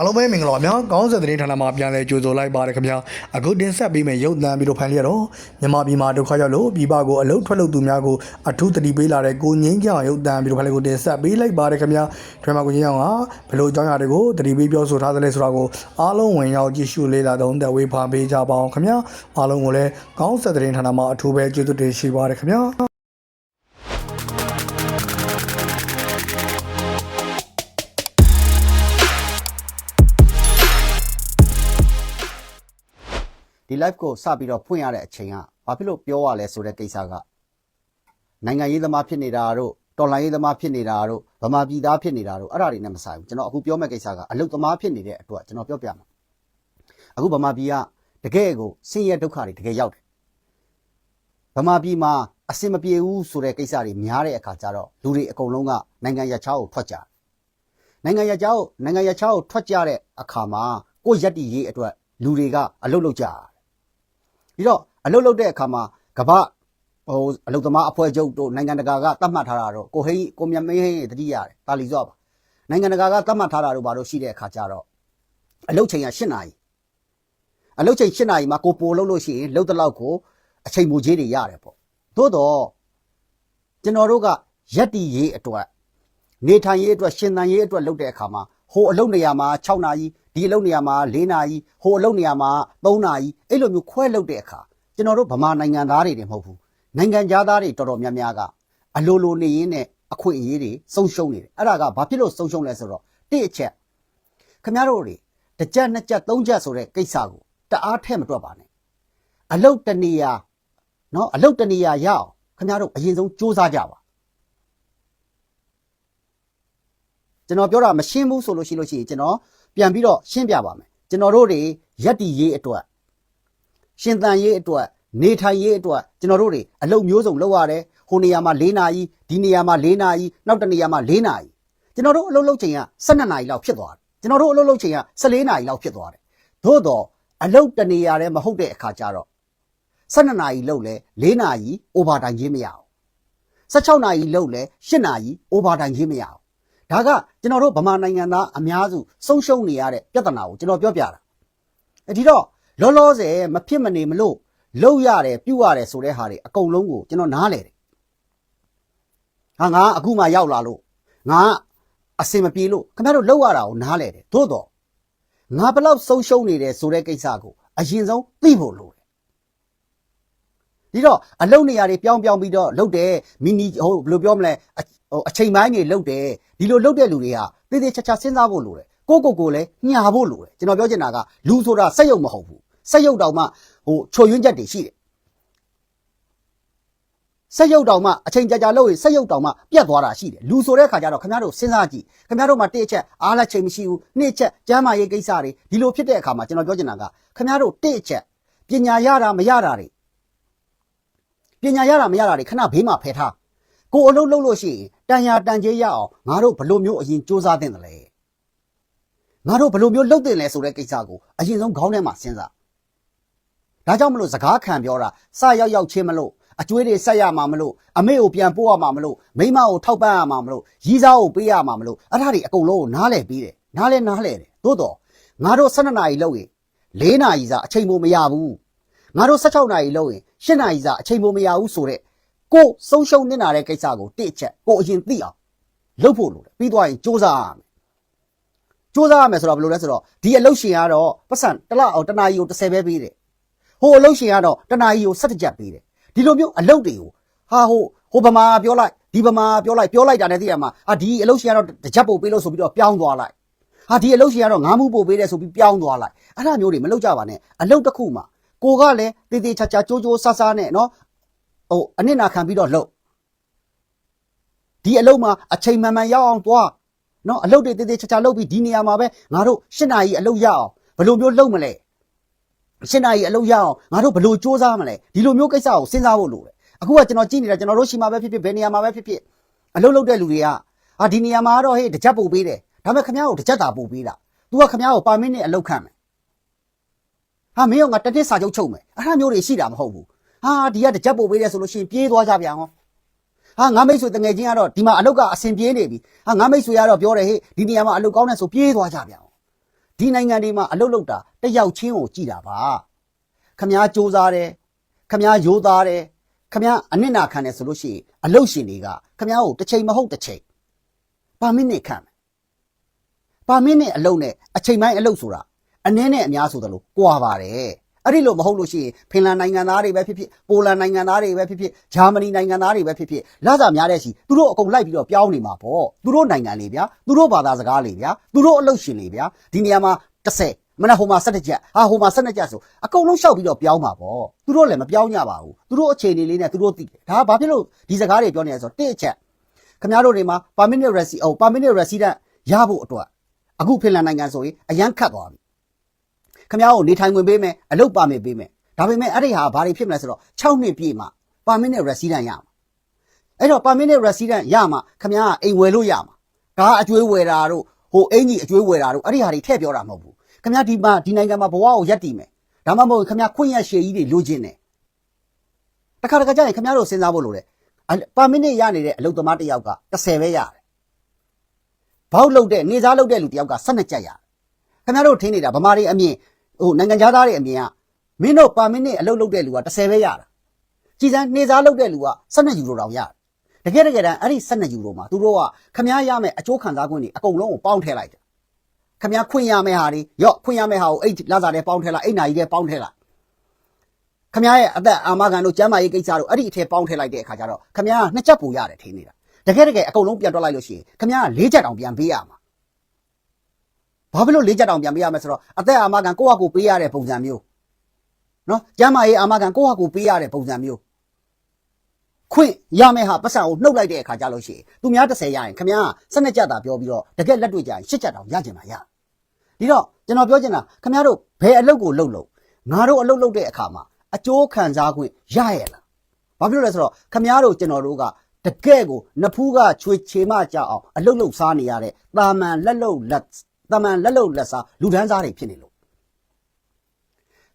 အားလုံးပဲမင်္ဂလာပါများကောင်းစက်သတင်းဌာနမှာပြန်လည်ကြိုဆိုလိုက်ပါတယ်ခင်ဗျာအခုတင်ဆက်ပေးမယ့်ရုပ်သံပြီးတော့ဖန်လျက်တော့မြန်မာပြည်မှာဒုက္ခရောက်လို့ပြည်ပကိုအလုတ်ထွက်လို့သူများကိုအထူးတတိပေးလာတဲ့ကိုငင်းကြောင်ရုပ်သံပြီးတော့ဖန်လျက်ကိုတင်ဆက်ပေးလိုက်ပါတယ်ခင်ဗျာထွေမှာကိုငင်းကြောင်ကဘယ်လိုအကြောင်းအရာတွေကိုတတိပေးပြောဆိုထားသလဲဆိုတာကိုအားလုံးဝင်ရောက်ကြည့်ရှုလေ့လာသုံးသပ်ဝေဖန်ပေးကြပါအောင်ခင်ဗျာအားလုံးကိုလည်းကောင်းစက်သတင်းဌာနမှာအထူးပဲကျေးဇူးတင်ရှိပါတယ်ခင်ဗျာ ဒီ live ကိုစပြီးတော့ဖွင့်ရတဲ့အချိန်ကဘာဖြစ်လို့ပြောရလဲဆိုတဲ့ကိစ္စကနိုင်ငံရေးသမားဖြစ်နေတာတို့တော်လှန်ရေးသမားဖြစ်နေတာတို့ဗမာပြည်သားဖြစ်နေတာတို့အဲ့ဒါတွေနဲ့မဆိုင်ဘူးကျွန်တော်အခုပြောမယ့်ကိစ္စကအလုတ်သမားဖြစ်နေတဲ့အတွက်ကျွန်တော်ပြောပြမှာအခုဗမာပြည်ကတကယ်ကိုဆင်းရဲဒုက္ခတွေတကယ်ရောက်တယ်ဗမာပြည်မှာအစင်မပြေဘူးဆိုတဲ့ကိစ္စတွေများတဲ့အခါကျတော့လူတွေအကုန်လုံးကနိုင်ငံရခြားကိုထွက်ကြတယ်နိုင်ငံရခြားကိုနိုင်ငံရခြားကိုထွက်ကြတဲ့အခါမှာကိုယ့်ရက်တီရေးအတွက်လူတွေကအလုတ်လုတ်ကြတယ် ပြီးတော့အလုတ်လုတ်တဲ့အခါမှာကမ္ဘာဟိုအလုတ်သမားအဖွဲ့ချုပ်တို့နိုင်ငံတကာကသတ်မှတ်ထားတာတော့ကိုဟိန်းကိုမြတ်မင်းဟိန်းတတိရတယ်တာလီစော့ပါနိုင်ငံတကာကသတ်မှတ်ထားတာတို့ဘာလို့ရှိတဲ့အခါကျတော့အလုတ်ချိန်က8နာရီအလုတ်ချိန်8နာရီမှာကိုပိုလုတ်လို့ရှိရင်လုတ်တလောက်ကိုအချိန်မူကြီးတွေရတယ်ပေါ့သို့တော့ကျွန်တော်တို့ကရက်တီရေးအတွက်နေထိုင်ရေးအတွက်ရှင်သန်ရေးအတွက်လုပ်တဲ့အခါမှာဟိုအလုတ်နေရာမှာ6နာရီ ဒီအလုတ်နေရာမှာ4နာရီဟိုအလုတ်နေရာမှာ3နာရီအဲ့လိုမျိုးခွဲလုပ်တဲ့အခါကျွန်တော်တို့ဗမာနိုင်ငံသားတွေတွေမဟုတ်ဘူးနိုင်ငံသားတွေတော်တော်များများကအလိုလိုနေရင်းနဲ့အခွင့်အရေးတွေဆုံးရှုံးနေတယ်အဲ့ဒါကဘာဖြစ်လို့ဆုံးရှုံးလဲဆိုတော့တစ်အချက်ခင်ဗျားတို့တွေတစ်ကြက်နှစ်ကြက်သုံးကြက်ဆိုတဲ့ကိစ္စကိုတအားထဲ့မတွက်ပါနဲ့အလုတ်တနေရာနော်အလုတ်တနေရာရအောင်ခင်ဗျားတို့အရင်ဆုံးစူးစမ်းကြပါကျွန်တော်ပြောတာမရှင်းဘူးဆိုလို့ရှိလို့ရှိရင်ကျွန်တော် ပြန်ပြီးတော့ရှင်းပြပါမယ်ကျွန်တော်တို့တွေရက်တီရေးအတွက်ရှင်သန်ရေးအတွက်နေထိုင်ရေးအတွက်ကျွန်တော်တို့တွေအလုပ်မျိုးစုံလုပ်ရတယ်ဟိုနေရာမှာ၄နာရီဒီနေရာမှာ၄နာရီနောက်တစ်နေရာမှာ၄နာရီကျွန်တော်တို့အလုပ်လုပ်ချိန်က12နာရီလောက်ဖြစ်သွားတယ်ကျွန်တော်တို့အလုပ်လုပ်ချိန်က14နာရီလောက်ဖြစ်သွားတယ်သို့တော့အလုပ်တစ်နေရာတည်းမဟုတ်တဲ့အခါကျတော့12နာရီလုပ်လဲ4နာရီ over time ရေးမရအောင်16နာရီလုပ်လဲ8နာရီ over time ရေးမရအောင် ဒါကကျွန်တော်တို့ဗမာနိုင်ငံသားအများစုဆုံးရှုံးနေရတဲ့ပြဿနာကိုကျွန်တော်ပြောပြတာအဒီတော့လောလောဆယ်မဖြစ်မနေမလို့လှုပ်ရတယ်ပြုတ်ရတယ်ဆိုတဲ့ဟာတွေအကုန်လုံးကိုကျွန်တော်နားလဲတယ်ဟာငါအခုမှရောက်လာလို့ငါအစင်မပြေလို့ခင်ဗျားတို့လှုပ်ရတာကိုနားလဲတယ်သို့တော့ငါဘယ်လောက်ဆုံးရှုံးနေတယ်ဆိုတဲ့ကိစ္စကိုအရင်ဆုံးသိဖို့လိုတယ် ဒီတော့အလုံနေရာတွေပြောင်းပြောင်းပြီးတော့လှုပ်တယ်မီနီဟိုဘယ်လိုပြောမလဲအဟိုအချိန်ပိုင်းတွေလှုပ်တယ်ဒီလိုလုပ်တဲ့လူတွေကတည်တည်ချာချာစဉ်းစားဖို့လိုတယ်ကိုယ့်ကိုယ်ကိုယ်လည်းညှာဖို့လိုတယ်ကျွန်တော်ပြောချင်တာကလူဆိုတာစက်ရုပ်မဟုတ်ဘူးစက်ရုပ်တောင်မှဟိုချွေယွင်းချက်တွေရှိတယ်စက်ရုပ်တောင်မှအချိန်ကြာကြာလုပ်ရင်စက်ရုပ်တောင်မှပြတ်သွားတာရှိတယ်လူဆိုတဲ့ခါကျတော့ခင်ဗျားတို့စဉ်းစားကြည့်ခင်ဗျားတို့မှတစ်အချက်အားလက်ချိန်မရှိဘူးနှစ်အချက်ကျမ်းမာရေးကိစ္စတွေဒီလိုဖြစ်တဲ့အခါမှာကျွန်တော်ပြောချင်တာကခင်ဗျားတို့တစ်အချက်ပညာရတာမရတာတွေ ပညာရတာမရတာတွေခဏဘေးမှာဖယ်ထားကိုအလုပ်လုပ်လို့ရှိရင်တန်ရာတန်ကြေးရအောင်ငါတို့ဘယ်လိုမျိုးအရင်စူးစမ်းသင့်တယ်လဲငါတို့ဘယ်လိုမျိုးလုပ်သင့်လဲဆိုတဲ့ကိစ္စကိုအရင်ဆုံးခေါင်းထဲမှာစဉ်းစားဒါကြောင့်မလို့စကားခံပြောတာစရောက်ရောက်ချင်းမလို့အကျွေးတွေဆက်ရမှာမလို့အမေကိုပြန်ပို့ရမှာမလို့မိမကိုထောက်ပံ့ရမှာမလို့ရီးစားကိုပေးရမှာမလို့အဲ့ဒါတွေအကုန်လုံးကိုနားလည်ပြီးတယ်နားလဲနားလဲတယ်သို့တော့ငါတို့12နာရီလုပ်ရင်4နာရီစာအချိန်မို့မရဘူးငါတို့16နာရီလုပ်ရင် 8နာရီစာအချိန်မို့မရဘူးဆိုတဲ့ကိုဆုံးရှုံးနေတာတဲ့ကိစ္စကိုတိအချက်ကိုအရင်သိအောင်လုပ်ဖို့လိုတယ်ပြီးသွားရင်စူးစမ်းရမယ်စူးစမ်းရမယ်ဆိုတော့ဘယ်လိုလဲဆိုတော့ဒီအလုပ်ရှင်ကတော့ပတ်စံတစ်လအောင်တစ်နာရီကို30ပဲပေးတယ်ဟိုအလုပ်ရှင်ကတော့တစ်နာရီကို17ကျပ်ပေးတယ်ဒီလိုမျိုးအလုပ်တွေကိုဟာဟိုဟိုဗမာပြောလိုက်ဒီဗမာပြောလိုက်ပြောလိုက်တာနဲ့သိရမှာဟာဒီအလုပ်ရှင်ကတော့တစ်ချက်ပို့ပေးလို့ဆိုပြီးတော့ပြောင်းသွားလိုက်ဟာဒီအလုပ်ရှင်ကတော့ငါးမှုပို့ပေးတယ်ဆိုပြီးပြောင်းသွားလိုက်အဲ့ဒါမျိုးတွေမလုပ်ကြပါနဲ့အလုပ်တစ်ခုမှာ ကိုကလည်းတေးသေးချာချာကြိုးကြိုးဆားဆားနဲ့နော်ဟိုအနစ်နာခံပြီးတော့လှုပ်ဒီအလုပ်မှာအချိန်မှန်မှန်ရောက်အောင်သွားနော်အလုပ်တွေတေးသေးချာချာလုပ်ပြီးဒီနေရာမှာပဲငါတို့၈နာရီအလုပ်ရအောင်ဘယ်လိုမျိုးလုပ်မလဲ၈နာရီအလုပ်ရအောင်ငါတို့ဘယ်လိုစူးစမ်းမလဲဒီလိုမျိုးကိစ္စကိုစဉ်းစားဖို့လိုတယ်အခုကကျွန်တော်ကြည့်နေတာကျွန်တော်တို့ရှိမှာပဲဖြစ်ဖြစ်ဘယ်နေရာမှာပဲဖြစ်ဖြစ်အလုပ်လုပ်တဲ့လူတွေကဟာဒီနေရာမှာတော့ဟေးတစ်ချက်ပို့ပေးတယ်ဒါပေမဲ့ခင်ဗျားကိုတစ်ချက်တာပို့ပေးတာ तू ကခင်ဗျားကိုပါမစ်နဲ့အလုပ်ခံမယ် ဟာမင်းကငါတစ်နှစ်စာချုပ်ချုပ်မယ်အဲ့ဒါမျိုးတွေရှိတာမဟုတ်ဘူးဟာဒီကတစ်ချက်ပို့ပေးတယ်ဆိုလို့ရှိရင်ပြေးသွားကြပြန်ဟောဟာငါမိတ်ဆွေတငယ်ချင်းကတော့ဒီမှာအလုတ်ကအဆင်ပြေးနေပြီဟာငါမိတ်ဆွေကတော့ပြောတယ်ဟေ့ဒီနေရာမှာအလုတ်ကောင်းတယ်ဆိုပြေးသွားကြပြန်ဟောဒီနိုင်ငံတွေမှာအလုပ်လုပ်တာတစ်ယောက်ချင်းကိုကြည်တာပါခမားစူးစားတယ်ခမားရိုးသားတယ်ခမားအနစ်နာခံတယ်ဆိုလို့ရှိရင်အလုပ်ရှင်တွေကခမားကိုတစ်ချိန်မဟုတ်တစ်ချိန်ပါမစ်နဲ့ခံမယ်ပါမစ်နဲ့အလုပ်နဲ့အချိန်ပိုင်းအလုပ်ဆိုတာ အနည်းနဲ့အများဆိုသလိုကွာပါတယ်အဲ့ဒီလိုမဟုတ်လို့ရှိရင်ဖင်လန်နိုင်ငံသားတွေပဲဖြစ်ဖြစ်ပိုလန်နိုင်ငံသားတွေပဲဖြစ်ဖြစ်ဂျာမနီနိုင်ငံသားတွေပဲဖြစ်ဖြစ်လစာများတဲ့ရှိသူတို့အကုန်လိုက်ပြီးတော့ပြောင်းနေမှာပေါ့သူတို့နိုင်ငံလေးဗျာသူတို့ဘာသာစကားလေးဗျာသူတို့အလုပ်ရှင်လေးဗျာဒီနေရာမှာ30မနက်ဟိုမှာ17ချက်ဟာဟိုမှာ17ချက်ဆိုအကုန်လုံးရှောက်ပြီးတော့ပြောင်းမှာပေါ့သူတို့လည်းမပြောင်းကြပါဘူးသူတို့အခြေအနေလေးနဲ့သူတို့သိတယ်ဒါဘာဖြစ်လို့ဒီစကားတွေပြောနေလဲဆိုတော့တစ်အချက်ခင်ဗျားတို့တွေမှာ permanent resident ဟို permanent resident ရဖို့အတွက်အခုဖင်လန်နိုင်ငံဆိုရင်အရန်ခတ်သွားပြီ ခမ ्या ကိုနေထိုင်ဝင်ပေးမယ်အလုပ်ပါမယ်ပေးမယ်ဒါပေမဲ့အဲ့ဒီဟာဘာတွေဖြစ်မလဲဆိုတော့6နှစ်ပြည့်မှပါမစ်နဲ့ resident ရမှာအဲ့တော့ပါမစ်နဲ့ resident ရမှာခမ ्या ကအိမ်ဝယ်လို့ရမှာဒါအကျွေးဝယ်တာတို့ဟိုအင်ကြီးအကျွေးဝယ်တာတို့အဲ့ဒီဟာတွေထည့်ပြောတာမဟုတ်ဘူးခမ ्या ဒီမှာဒီနိုင်ငံမှာဘဝကိုရက်တည်မယ်ဒါမှမဟုတ်ခမ ्या ခွင့်ရရှည်ကြီးတွေလိုချင်တယ်တခါတခါကျရင်ခမ ्या တို့စဉ်းစားဖို့လိုတယ်ပါမစ်နဲ့ရနေတဲ့အလုပ်သမားတစ်ယောက်က30ပဲရတယ်ဘောက်လုတ်တဲ့နေစားလုတ်တဲ့လူတစ်ယောက်က12ကျပ်ရတယ်ခင်ဗျားတို့ထင်းနေတာဗမာတွေအမြင် ဟိုနိုင်ငံသားတွေအမြင်ကမင်းတို့ပါမစ်နဲ့အလုပ်လုပ်တဲ့လူက30ပဲရတာကြည်စမ်းနေစားလုပ်တဲ့လူက12ယူရိုတောင်ရတယ်တကယ်တကယ်တမ်းအဲ့ဒီ12ယူရိုမှာသူတို့ကခင်ဗျားရမယ်အကျိုးခံစားခွင့်တွေအကုန်လုံးကိုပေါင်းထည့်လိုက်တယ်ခင်ဗျားခွင့်ရမယ့်ဟာတွေရော့ခွင့်ရမယ့်ဟာကိုအဲ့လာစားတဲ့ပေါင်းထည့်လိုက်အဲ့နာကြီးတဲ့ပေါင်းထည့်လိုက်ခင်ဗျားရဲ့အသက်အာမခံတို့ကျမ်းမာရေးကိစ္စတို့အဲ့ဒီအထည်ပေါင်းထည့်လိုက်တဲ့အခါကျတော့ခင်ဗျားကနှစ်ချက်ပူရတယ်ထင်းနေတာတကယ်တကယ်အကုန်လုံးပြန်တွက်လိုက်လို့ရှိရင်ခင်ဗျားက၄ချက်တောင်ပြန်ပေးရမှာ ဘာဖြစ်လို့လေးချက်တောင်ပြန်ပေးရမလဲဆိုတော့အသက်အာမခံကိုယ့်ဟာကိုယ်ပေးရတဲ့ပုံစံမျိုးနော်ကျမ်းမာရေးအာမခံကိုယ့်ဟာကိုယ်ပေးရတဲ့ပုံစံမျိုးခွင့်ရမယ့်ဟာပတ်စံကိုနှုတ်လိုက်တဲ့အခါကျလို့ရှိရင်သူများ30ရရင်ခမည်းစနစ်ကြတာပြောပြီးတော့တကက်လက်တွေ့ကြရင်ရှစ်ချက်တောင်ရကျင်မှာရဒီတော့ကျွန်တော်ပြောချင်တာခမည်းတို့ဘယ်အလုပ်ကိုလုပ်လို့ငါတို့အလုပ်လုပ်တဲ့အခါမှာအကျိုးခံစားခွင့်ရရဲ့လားဘာဖြစ်လို့လဲဆိုတော့ခမည်းတို့ကျွန်တော်တို့ကတကယ့်ကိုနဖူးကချွေချေမကြအောင်အလုပ်လုပ်စားနေရတဲ့တာမန်လက်လုပ်လက် တမန်လက်လုံလက်စားလူဒန်းစားတွေဖြစ်နေလို့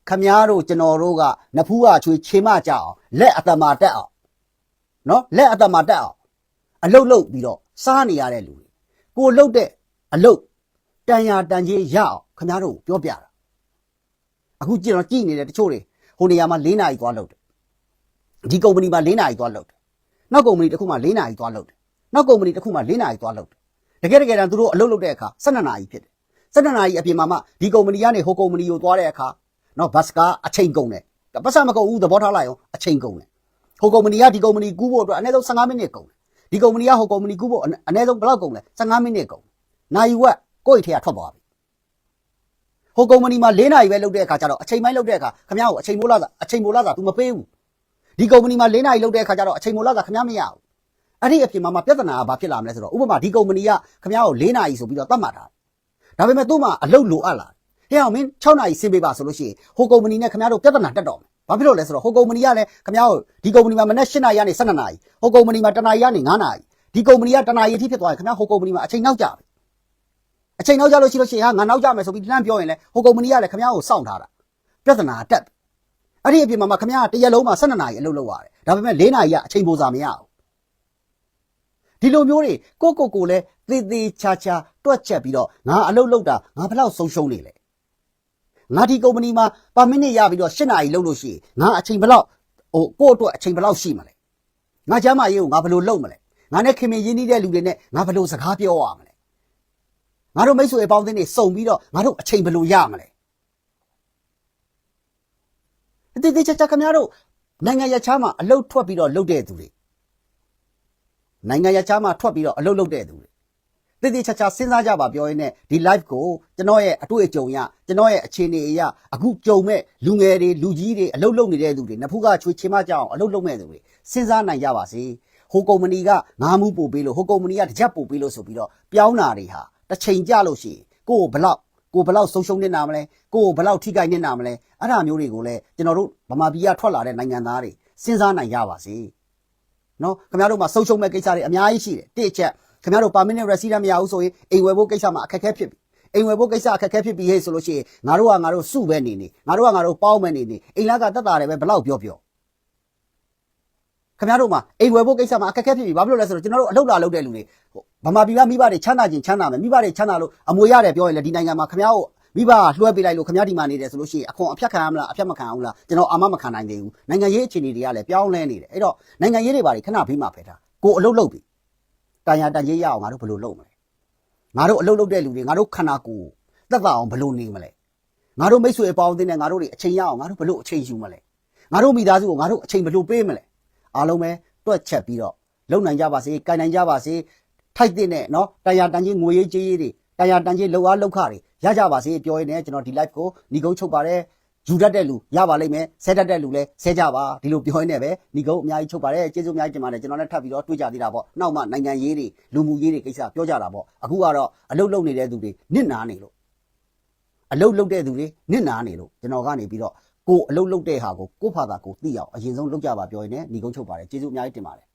ခမားတို့ကျွန်တော်တို့ကနဖူးကချွေချေမကြအောင်လက်အတမာတက်အောင်နော်လက်အတမာတက်အောင်အလုတ်လုတ်ပြီးတော့စားနေရတဲ့လူတွေကိုလုတ်တဲ့အလုတ်တန်ရာတန်ကြီးရအောင်ခမားတို့ပြောပြတာအခုကျွန်တော်ကြည့်နေတဲ့တချို့တွေဟိုနေရာမှာ၄နာရီသွားလုတ်တယ်ဒီကုမ္ပဏီမှာ၄နာရီသွားလုတ်တယ်နောက်ကုမ္ပဏီတစ်ခုမှာ၄နာရီသွားလုတ်တယ်နောက်ကုမ္ပဏီတစ်ခုမှာ၄နာရီသွားလုတ်တယ် တကယ်တကယ်တမ်းသူတို့အလုပ်လုပ်တဲ့အခါ12နာရီဖြစ်တယ်12နာရီအပြင်မှာမှဒီကုမ္ပဏီကနေဟိုကုမ္ပဏီကိုသွားတဲ့အခါနော်ဘတ်စကားအချိန်ကုန်တယ်ပတ်စံမကုန်ဘူးသဘောထားလိုက်အောင်အချိန်ကုန်တယ်ဟိုကုမ္ပဏီကဒီကုမ္ပဏီကူးဖို့အတွက်အနည်းဆုံး15မိနစ်ကုန်တယ်ဒီကုမ္ပဏီကဟိုကုမ္ပဏီကူးဖို့အနည်းဆုံးဘယ်လောက်ကုန်လဲ15မိနစ်ကုန်နိုင်ဝက်ကိုယ့်အထက်ကထွက်သွားပြီဟိုကုမ္ပဏီမှာ၄နာရီပဲလုပ်တဲ့အခါကျတော့အချိန်ပိုင်းလုပ်တဲ့အခါခမရကိုအချိန်မိုးလာစာအချိန်မိုးလာစာ तू မပေးဘူးဒီကုမ္ပဏီမှာ၄နာရီလုပ်တဲ့အခါကျတော့အချိန်မိုးလာစာခမရမရဘူး အဲ့ဒီအပြင်မှာမှပြဿနာကဘာဖြစ်လာမလဲဆိုတော့ဥပမာဒီကုမ္ပဏီကခင်ဗျားကို၄နာရီဆိုပြီးတော့သတ်မှတ်တာဒါပေမဲ့သူ့မှာအလုပ်လိုအပ်လာတယ်ဟဲ့အောင်မင်း6နာရီဆင်းပေးပါဆိုလို့ရှိရင်ဟိုကုမ္ပဏီနဲ့ခင်ဗျားတို့ပြဿနာတက်တော့မယ်ဘာဖြစ်လို့လဲဆိုတော့ဟိုကုမ္ပဏီကလည်းခင်ဗျားကိုဒီကုမ္ပဏီမှာမနေ့7နာရီကနေ12နာရီဟိုကုမ္ပဏီမှာတနာရီကနေ9နာရီဒီကုမ္ပဏီကတနာရီအထိဖြစ်သွားရင်ခင်ဗျားဟိုကုမ္ပဏီမှာအချိန်နောက်ကြပြီအချိန်နောက်ကြလို့ရှိလို့ရှိရင်ဟာငါနောက်ကြမယ်ဆိုပြီးလှမ်းပြောရင်လည်းဟိုကုမ္ပဏီကလည်းခင်ဗျားကိုစောင့်ထားတာပြဿနာတက်အဲ့ဒီအပြင်မှာမှခင်ဗျားတရက်လုံးမှာ12နာရီအလုပ်လုပ်ရတယ်ဒါပေမဲ့4နာရီကအချိန်ပိုစာမရဘူး ဒီလိုမျိုးတွေကိုကိုကိုလဲသေသေးချာချာတွက်ချက်ပြီးတော့ငါအလုပ်လုပ်တာငါဘယ်လောက်ဆုံးရှုံးနေလဲငါဒီကုမ္ပဏီမှာပါမစ်နစ်ရပြီးတော့၈နာရီလုပ်လို့ရှိရင်ငါအချိန်ဘယ်လောက်ဟိုကိုယ့်အတွက်အချိန်ဘယ်လောက်ရှိမလဲငါချမ်းမရေးကိုငါဘယ်လိုလုပ်မလဲငါနဲ့ခင်မင်းရင်းနှီးတဲ့လူတွေနဲ့ငါဘယ်လိုစကားပြောရမလဲငါတို့မိတ်ဆွေအပေါင်းအသင်းတွေစုံပြီးတော့ငါတို့အချိန်ဘယ်လိုရမလဲအတိတ်ချာချာခင်ဗျားတို့နိုင်ငံရခြားမှာအလုပ်ထွက်ပြီးတော့လုပ်တဲ့သူတွေ နိုင်ငံရခြားမှာထွက်ပြီးတော့အလုပ်လုပ်တဲ့သူတွေတည်တည်ချာချာစဉ်းစားကြပါပြောရင်းနဲ့ဒီ live ကိုကျွန်တော်ရဲ့အတွေ့အကြုံရကျွန်တော်ရဲ့အခြေအနေအရအခုကြုံမဲ့လူငယ်တွေလူကြီးတွေအလုပ်လုပ်နေတဲ့သူတွေနဖူးကချွေချင်မကြအောင်အလုပ်လုပ်မဲ့သူတွေစဉ်းစားနိုင်ကြပါစေဟိုကုမ္ပဏီကငါးမှုပို့ပေးလို့ဟိုကုမ္ပဏီကတစ်ချက်ပို့ပေးလို့ဆိုပြီးတော့ပြောင်းတာတွေဟာတစ်ချိန်ကြလို့ရှိရင်ကိုယ့်ကိုဘလောက်ကိုယ်ဘလောက်ဆုံးရှုံးနေတာမလဲကိုယ်ကိုဘလောက်ထိခိုက်နေတာမလဲအဲ့ဒါမျိုးတွေကိုလည်းကျွန်တော်တို့ဗမာပြည်ကထွက်လာတဲ့နိုင်ငံသားတွေစဉ်းစားနိုင်ကြပါစေ နော်ခင်ဗျားတို့မှာဆုံးရှုံးမဲ့ကိစ္စတွေအများကြီးရှိတယ်တစ်အချက်ခင်ဗျားတို့ permanent resident မရဘူးဆိုရင်အိမ်ဝယ်ဖို့ကိစ္စမှာအခက်အခဲဖြစ်ပြီအိမ်ဝယ်ဖို့ကိစ္စအခက်အခဲဖြစ်ပြီဟဲ့ဆိုလို့ရှိရင်ငါတို့ကငါတို့စုပဲနေနေငါတို့ကငါတို့ပေါင်းပဲနေနေအိမ်လာကတက်တာတယ်ပဲဘလောက်ပြောပြောခင်ဗျားတို့မှာအိမ်ဝယ်ဖို့ကိစ္စမှာအခက်အခဲဖြစ်ပြီဘာဖြစ်လို့လဲဆိုတော့ကျွန်တော်တို့အလုပ်လာလုပ်တဲ့လူတွေဟိုဗမာပြည်ကမိဘတွေချမ်းသာခြင်းချမ်းသာမယ်မိဘတွေချမ်းသာလို့အမွေရတယ်ပြောရင်လည်းဒီနိုင်ငံမှာခင်ဗျားတို့ မိဘကလွှဲပေးလိုက်လို့ခင်ဗျားဒီမှာနေတယ်ဆိုလို့ရှိရင်အခွန်အဖြတ်ခံရမလားအဖြတ်မခံအောင်လားကျွန်တော်အာမမခံနိုင်သေးဘူးနိုင်ငံရေးအခြေအနေတွေကလည်းပြောင်းလဲနေတယ်အဲ့တော့နိုင်ငံရေးတွေဘာတွေခဏဘေးမှာဖယ်ထားကိုအလုပ်လုပ်ပြီတန်ရာတန်ကြီးရအောင်ငါတို့ဘယ်လိုလုပ်မလဲငါတို့အလုပ်လုပ်တဲ့လူတွေငါတို့ခန္ဓာကိုယ်သက်သာအောင်ဘယ်လိုနေမလဲငါတို့မိတ်ဆွေအပေါင်းအသင်းနဲ့ငါတို့တွေအချိန်ရအောင်ငါတို့ဘယ်လိုအချိန်ယူမလဲငါတို့မိသားစုကိုငါတို့အချိန်ဘယ်လိုပေးမလဲအားလုံးပဲတွက်ချက်ပြီးတော့လုံနိုင်ကြပါစေ၊ကြင်နိုင်ကြပါစေထိုက်တဲ့နဲ့နော်တန်ရာတန်ကြီးငွေရေးကြေးရေးတွေတန်ရာတန်ကြီးလှုပ်အားလှုပ်ခတွေ ရကြပါစေပြောရင်းနဲ့ကျွန်တော်ဒီ live ကိုညီကုန်းချုပ်ပါတယ်ယူတတ်တဲ့လူရပါလိမ့်မယ်ဆဲတတ်တဲ့လူလည်းဆဲကြပါဒီလိုပြောရင်းနဲ့ပဲညီကုန်းအများကြီးချုပ်ပါတယ်ကျေးဇူးအများကြီးတင်ပါတယ်ကျွန်တော်လည်းထပ်ပြီးတော့တွေ့ကြသေးတာပေါ့နောက်မှနိုင်ငံရေးတွေလူမှုရေးတွေကိစ္စပြောကြတာပေါ့အခုကတော့အလုတ်လုံနေတဲ့သူတွေနစ်နာနေလို့အလုတ်လုတ်တဲ့သူတွေနစ်နာနေလို့ကျွန်တော်ကနေပြီးတော့ကိုယ်အလုတ်လုတ်တဲ့ဟာကိုကိုယ့်ဖာသာကိုယ်သိအောင်အရင်ဆုံးလုပ်ကြပါပြောရင်လည်းညီကုန်းချုပ်ပါတယ်ကျေးဇူးအများကြီးတင်ပါတယ်